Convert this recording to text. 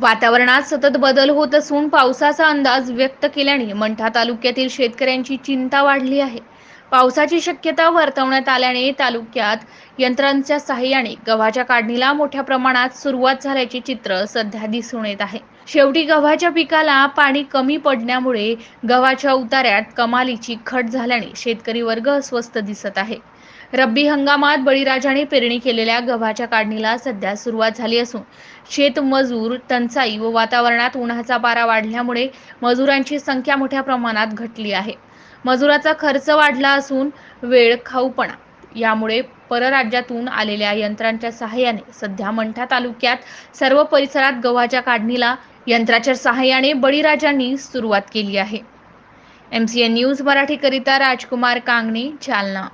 वातावरणात सतत बदल होत असून पावसाचा अंदाज व्यक्त केल्याने मंठा तालुक्यातील शेतकऱ्यांची चिंता वाढली आहे. पावसाची शक्यता वर्तवण्यात आल्याने तालुक्यात यंत्रांच्या साहाय्याने गव्हाच्या काढणीला मोठ्या प्रमाणात सुरुवात झाल्याचे चित्र सध्या दिसून येत आहे. शेवटी गव्हाच्या पिकाला पाणी कमी पडण्यामुळे गव्हाच्या उतार्यात कमालीची खट झाल्याने शेतकरी वर्ग अस्वस्थ दिसत आहे. रब्बी हंगामात बळीराजाने पेरणी केलेल्या गव्हाच्या काढणीला सध्या सुरुवात झाली असून शेतमजूर टंचाई व वातावरणात उन्हाचा पारा वाढल्यामुळे मजुरांची संख्या मोठ्या प्रमाणात घटली आहे. मजुराचा खर्च वाढला असून वेळ खाऊपणा. यामुळे परराज्यातून आलेल्या यंत्रांच्या सहाय्याने सध्या मंठा तालुक्यात सर्व परिसरात गव्हाच्या काढणीला यंत्राच्या सहाय्याने बळीराजांनी सुरुवात केली आहे. एम सी एन न्यूज मराठीकरिता राजकुमार कांगणे जालना.